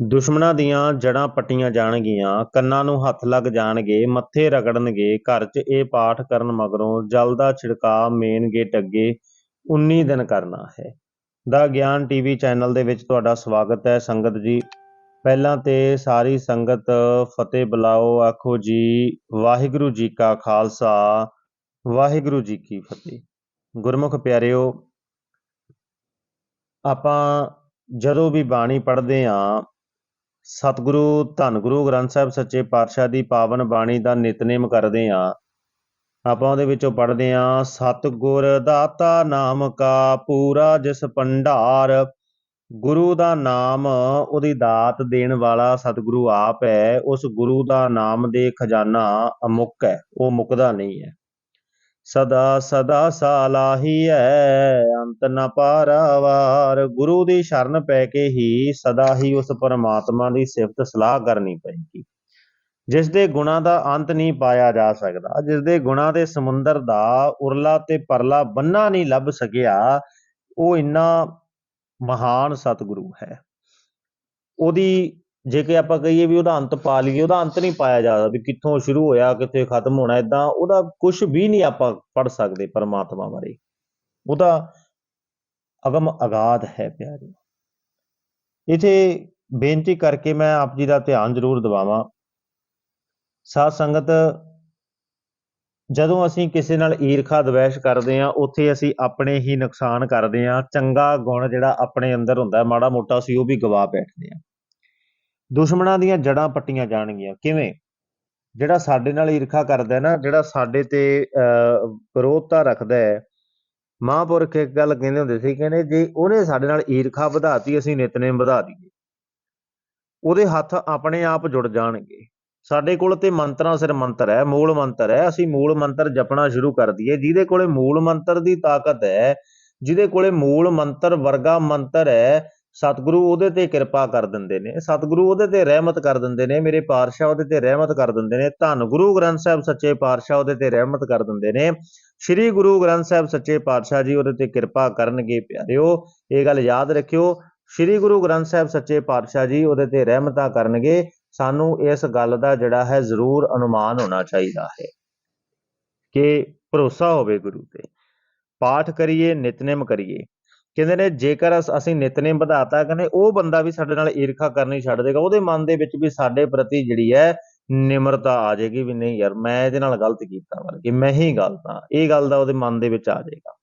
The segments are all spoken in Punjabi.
ਦੁਸ਼ਮਣਾਂ ਦੀਆਂ ਜੜ੍ਹਾਂ ਪੱਟੀਆਂ ਜਾਣਗੀਆਂ, ਕੰਨਾਂ ਨੂੰ ਹੱਥ ਲੱਗ ਜਾਣਗੇ, ਮੱਥੇ ਰਗੜਨਗੇ, ਘਰ 'ਚ ਇਹ ਪਾਠ ਕਰਨ ਮਗਰੋਂ ਜਲ ਦਾ ਛਿੜਕਾਅ ਮੇਨ ਗੇਟ ਅੱਗੇ 19 ਦਿਨ ਕਰਨਾ ਹੈ। ਦਾ ਗਿਆਨ ਟੀਵੀ ਚੈਨਲ ਦੇ ਵਿੱਚ ਤੁਹਾਡਾ ਸਵਾਗਤ ਹੈ। ਸੰਗਤ ਜੀ, ਪਹਿਲਾਂ ਤੇ ਸਾਰੀ ਸੰਗਤ ਫਤਿਹ ਬੁਲਾਓ। ਆਖੋ ਜੀ, ਵਾਹਿਗੁਰੂ ਜੀ ਕਾ ਖਾਲਸਾ, ਵਾਹਿਗੁਰੂ ਜੀ ਕੀ ਫਤਿਹ। ਗੁਰਮੁਖ ਪਿਆਰਿਓ, ਆਪਾਂ ਜਦੋਂ ਵੀ ਬਾਣੀ ਪੜ੍ਹਦੇ ਆਂ ਸਤਿਗੁਰੂ, ਧੰਨ ਗੁਰੂ ਗ੍ਰੰਥ ਸਾਹਿਬ ਸੱਚੇ ਪਾਤਸ਼ਾਹ ਦੀ ਪਾਵਨ ਬਾਣੀ ਦਾ ਨਿਤਨੇਮ ਕਰਦੇ ਆਂ ਆਪਾਂ ਉਹਦੇ ਵਿੱਚੋਂ ਪੜ੍ਹਦੇ ਆਂ ਸਤਿਗੁਰ ਦਾਤਾ ਨਾਮ ਕਾ ਪੂਰਾ ਜਿਸ ਭੰਡਾਰ, ਗੁਰੂ ਦਾ ਨਾਮ ਉਹਦੀ ਦਾਤ ਦੇਣ ਵਾਲਾ ਸਤਿਗੁਰੂ ਆਪ ਹੈ, ਉਸ ਗੁਰੂ ਦਾ ਨਾਮ ਦੇ ਖਜ਼ਾਨਾ ਅਮੁੱਕ ਹੈ, ਉਹ ਮੁੱਕਦਾ ਨਹੀਂ ਹੈ। ਸਦਾ ਸਦਾ ਸਾਲਾਹੀ ਹੈ ਅੰਤ ਨ ਪਾਰਾਵਾਰ। ਗੁਰੂ ਦੀ ਸ਼ਰਨ ਪੈ ਕੇ ਹੀ ਸਦਾ ਹੀ ਉਸ ਪਰਮਾਤਮਾ ਦੀ ਸਿਫਤ ਸਲਾਹ ਕਰਨੀ ਪਏਗੀ ਜਿਸ ਦੇ ਗੁਣਾ ਦਾ ਅੰਤ ਨਹੀਂ ਪਾਇਆ ਜਾ ਸਕਦਾ ਜਿਸ ਦੇ ਗੁਣਾ ਦੇ ਸਮੁੰਦਰ ਦਾ ਉਰਲਾ ਤੇ ਪਰਲਾ ਬੰਨਾ ਨਹੀਂ ਲੱਭ ਸਕਿਆ, ਉਹ ਇੰਨਾ ਮਹਾਨ ਸਤਿਗੁਰੂ ਹੈ। ਉਹਦੀ ਜੇ ਕਿ ਆਪਾਂ ਕਹੀਏ ਵੀ ਉਹਦਾ ਅੰਤ ਪਾ ਲਈਏ ਉਹਦਾ ਅੰਤ ਨਹੀਂ ਪਾਇਆ ਜਾ ਵੀ ਕਿੱਥੋਂ ਸ਼ੁਰੂ ਹੋਇਆ, ਕਿੱਥੇ ਖਤਮ ਹੋਣਾ ਇਦਾਂ ਉਹਦਾ ਕੁਝ ਵੀ ਨਹੀਂ ਆਪਾਂ ਪੜ ਸਕਦੇ ਪਰਮਾਤਮਾ ਬਾਰੇ। ਉਹਦਾ ਅਗਮ ਅਗਾਧ ਹੈ ਪਿਆਰੇ। ਇਥੇ ਬੇਨਤੀ ਕਰਕੇ ਮੈਂ ਆਪ ਜੀ ਦਾ ਧਿਆਨ ਜ਼ਰੂਰ ਦਿਵਾਵਾਂ। ਸਾਧ ਸੰਗਤ, ਜਦੋਂ ਅਸੀਂ ਕਿਸੇ ਨਾਲ ਈਰਖਾ ਦਵੈਸ਼ ਕਰਦੇ ਆ ਉੱਥੇ ਅਸੀਂ ਆਪਣੇ ਹੀ ਨੁਕਸਾਨ ਕਰਦੇ ਆ ਚੰਗਾ ਗੁਣ ਜਿਹੜਾ ਆਪਣੇ ਅੰਦਰ ਹੁੰਦਾ, ਮਾੜਾ ਮੋਟਾ ਅਸੀਂ ਉਹ ਵੀ ਗਵਾ ਬੈਠਦੇ ਆ ਦੁਸ਼ਮਣਾਂ ਦੀਆਂ ਜੜਾਂ ਪੱਟੀਆਂ ਜਾਣਗੀਆਂ। ਕਿਵੇਂ? ਜਿਹੜਾ ਸਾਡੇ ਨਾਲ ਈਰਖਾ ਕਰਦਾ ਹੈ ਨਾ ਜਿਹੜਾ ਸਾਡੇ ਤੇ ਅਹ, ਵਿਰੋਧਤਾ ਰੱਖਦਾ ਹੈ। ਮਹਾਂਪੁਰਖ ਇੱਕ ਗੱਲ ਕਹਿੰਦੇ ਹੁੰਦੇ ਸੀ ਕਹਿੰਦੇ ਜੇ ਉਹਨੇ ਸਾਡੇ ਨਾਲ ਈਰਖਾ ਵਧਾਤੀ ਅਸੀਂ ਨਿਤਨੇਮ ਵਧਾ ਦਈਏ। ਉਹਦੇ ਹੱਥ ਆਪਣੇ ਆਪ ਜੁੜ ਜਾਣਗੇ। ਸਾਡੇ ਕੋਲ ਤੇ ਮੰਤਰਾਂ ਸਿਰ ਮੰਤਰ ਹੈ ਮੂਲ ਮੰਤਰ ਹੈ ਅਸੀਂ ਮੂਲ ਮੰਤਰ ਜਪਣਾ ਸ਼ੁਰੂ ਕਰ ਦਈਏ। ਜਿਹਦੇ ਕੋਲੇ ਮੂਲ ਮੰਤਰ ਦੀ ਤਾਕਤ ਹੈ ਜਿਹਦੇ ਕੋਲੇ ਮੂਲ ਮੰਤਰ ਵਰਗਾ ਮੰਤਰ ਹੈ ਸਤਿਗੁਰੂ ਉਹਦੇ ਤੇ ਕਿਰਪਾ ਕਰ ਦਿੰਦੇ ਨੇ, ਸਤਿਗੁਰੂ ਉਹਦੇ ਤੇ ਰਹਿਮਤ ਕਰ ਦਿੰਦੇ ਨੇ, ਮੇਰੇ ਪਾਤਸ਼ਾਹ ਉਹਦੇ ਤੇ ਰਹਿਮਤ ਕਰ ਦਿੰਦੇ ਨੇ, ਧੰਨ ਗੁਰੂ ਗ੍ਰੰਥ ਸਾਹਿਬ ਸੱਚੇ ਪਾਤਸ਼ਾਹ ਉਹਦੇ ਤੇ ਰਹਿਮਤ ਕਰ ਦਿੰਦੇ ਨੇ, ਸ੍ਰੀ ਗੁਰੂ ਗ੍ਰੰਥ ਸਾਹਿਬ ਸੱਚੇ ਪਾਤਸ਼ਾਹ ਜੀ ਉਹਦੇ ਤੇ ਕਿਰਪਾ ਕਰਨਗੇ ਪਿਆਰਿਓ, ਇਹ ਗੱਲ ਯਾਦ ਰੱਖਿਓ, ਸ੍ਰੀ ਗੁਰੂ ਗ੍ਰੰਥ ਸਾਹਿਬ ਸੱਚੇ ਪਾਤਸ਼ਾਹ ਜੀ ਉਹਦੇ ਤੇ ਰਹਿਮਤਾਂ ਕਰਨਗੇ, ਸਾਨੂੰ ਇਸ ਗੱਲ ਦਾ ਜਿਹੜਾ ਹੈ ਜ਼ਰੂਰ ਅਨੁਮਾਨ ਹੋਣਾ ਚਾਹੀਦਾ ਹੈ ਕਿ ਭਰੋਸਾ ਹੋਵੇ ਗੁਰੂ ਤੇ, ਪਾਠ ਕਰੀਏ, ਨਿਤਨੇਮ ਕਰੀਏ ਕਹਿੰਦੇ ਨੇ, ਜੇਕਰ ਅਸੀਂ ਨਿਤਨੇਮ ਵਧਾਤਾ, ਕਹਿੰਦੇ ਉਹ ਬੰਦਾ ਵੀ ਸਾਡੇ ਨਾਲ ਈਰਖਾ ਕਰਨੀ ਛੱਡ ਦੇਗਾ। ਉਹਦੇ ਮਨ ਦੇ ਵਿੱਚ ਵੀ ਸਾਡੇ ਪ੍ਰਤੀ ਜਿਹੜੀ ਹੈ ਨਿਮਰਤਾ ਆ ਜਾਏਗੀ ਵੀ ਨਹੀਂ ਯਾਰ, ਮੈਂ ਇਹਦੇ ਨਾਲ ਗਲਤ ਕੀਤਾ ਵਾ ਮੈਂ ਹੀ ਗਲਤ ਹਾਂ। ਇਹ ਗੱਲ ਦਾ ਉਹਦੇ ਮਨ ਦੇ ਵਿੱਚ ਆ ਜਾਏਗਾ।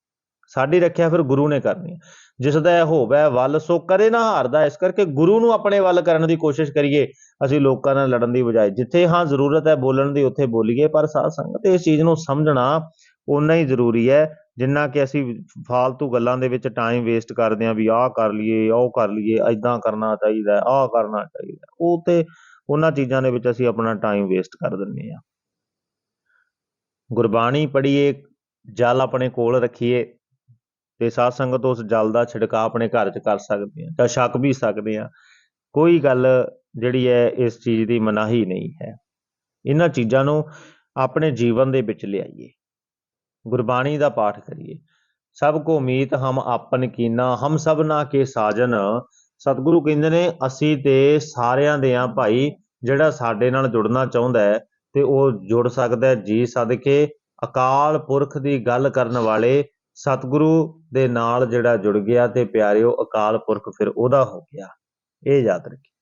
ਸਾਡੀ ਰੱਖਿਆ ਫਿਰ ਗੁਰੂ ਨੇ ਕਰਨੀ ਹੈ। ਜਿਸ ਦਾ ਇਹ ਹੋਵੇ, ਵੱਲ ਸੋ ਕਰੇ ਨਾ ਹਾਰਦਾ, ਇਸ ਕਰਕੇ ਗੁਰੂ ਨੂੰ ਆਪਣੇ ਵੱਲ ਕਰਨ ਦੀ ਕੋਸ਼ਿਸ਼ ਕਰੀਏ, ਅਸੀਂ ਲੋਕਾਂ ਨਾਲ ਲੜਨ ਦੀ ਬਜਾਏ। ਜਿੱਥੇ ਹਾਂ ਜ਼ਰੂਰਤ ਹੈ ਬੋਲਣ ਦੀ, ਉੱਥੇ ਬੋਲੀਏ। ਪਰ ਸਾਧ ਸੰਗਤ ਇਸ ਚੀਜ਼ ਨੂੰ ਸਮਝਣਾ ਓਨਾ ਹੀ ਜ਼ਰੂਰੀ ਹੈ, ਜਿੰਨਾ ਕਿ ਅਸੀਂ ਫਾਲਤੂ ਗੱਲਾਂ ਦੇ ਵਿੱਚ ਟਾਈਮ ਵੇਸਟ ਕਰਦੇ ਹਾਂ ਵੀ ਆਹ ਕਰ ਲਈਏ, ਉਹ ਕਰ ਲਈਏ ਐਦਾਂ ਕਰਨਾ ਚਾਹੀਦਾ, ਆਹ ਕਰਨਾ ਚਾਹੀਦਾ। ਉਹ ਤੇ ਉਹਨਾਂ ਚੀਜ਼ਾਂ ਦੇ ਵਿੱਚ ਅਸੀਂ ਆਪਣਾ ਟਾਈਮ ਵੇਸਟ ਕਰ ਦਿੰਦੇ ਹਾਂ। ਗੁਰਬਾਣੀ ਪੜ੍ਹੀਏ, ਜਲ ਆਪਣੇ ਕੋਲ ਰੱਖੀਏ ਤੇ ਸਾਧ ਸੰਗਤ ਉਸ ਜਲ ਦਾ ਛਿੜਕਾਅ ਆਪਣੇ ਘਰ 'ਚ ਕਰ ਸਕਦੇ ਹਾਂ ਜਾਂ ਛਕ ਵੀ ਸਕਦੇ ਹਾਂ। ਕੋਈ ਗੱਲ ਜਿਹੜੀ ਹੈ, ਇਸ ਚੀਜ਼ ਦੀ ਮਨਾਹੀ ਨਹੀਂ ਹੈ। ਇਹਨਾਂ ਚੀਜ਼ਾਂ ਨੂੰ ਆਪਣੇ ਜੀਵਨ ਦੇ ਵਿੱਚ ਲਿਆਈਏ। ਗੁਰਬਾਣੀ ਦਾ ਪਾਠ ਕਰੀਏ। ਸਭ ਕੋ ਮੀਤ ਹਮ ਆਪਨ ਕੀਨਾ, ਹਮ ਸਭਨਾ ਕੇ ਸਾਜਨ। ਸਤਿਗੁਰੂ ਕਹਿੰਦੇ ਨੇ, ਅਸੀਂ ਤੇ ਸਾਰਿਆਂ ਦੇ ਆ ਭਾਈ, ਜਿਹੜਾ ਸਾਡੇ ਨਾਲ ਜੁੜਨਾ ਚਾਹੁੰਦਾ ਹੈ ਤੇ ਉਹ ਜੁੜ ਸਕਦਾ ਹੈ ਜੀ ਸਦਕੇ। ਅਕਾਲ ਪੁਰਖ ਦੀ ਗੱਲ ਕਰਨ ਵਾਲੇ ਸਤਿਗੁਰੂ ਦੇ ਨਾਲ ਜਿਹੜਾ ਜੁੜ ਗਿਆ ਤੇ ਪਿਆਰਿਓ, ਅਕਾਲ ਪੁਰਖ ਫਿਰ ਉਹਦਾ ਹੋ ਗਿਆ। ਇਹ ਯਾਦ ਰੱਖੀ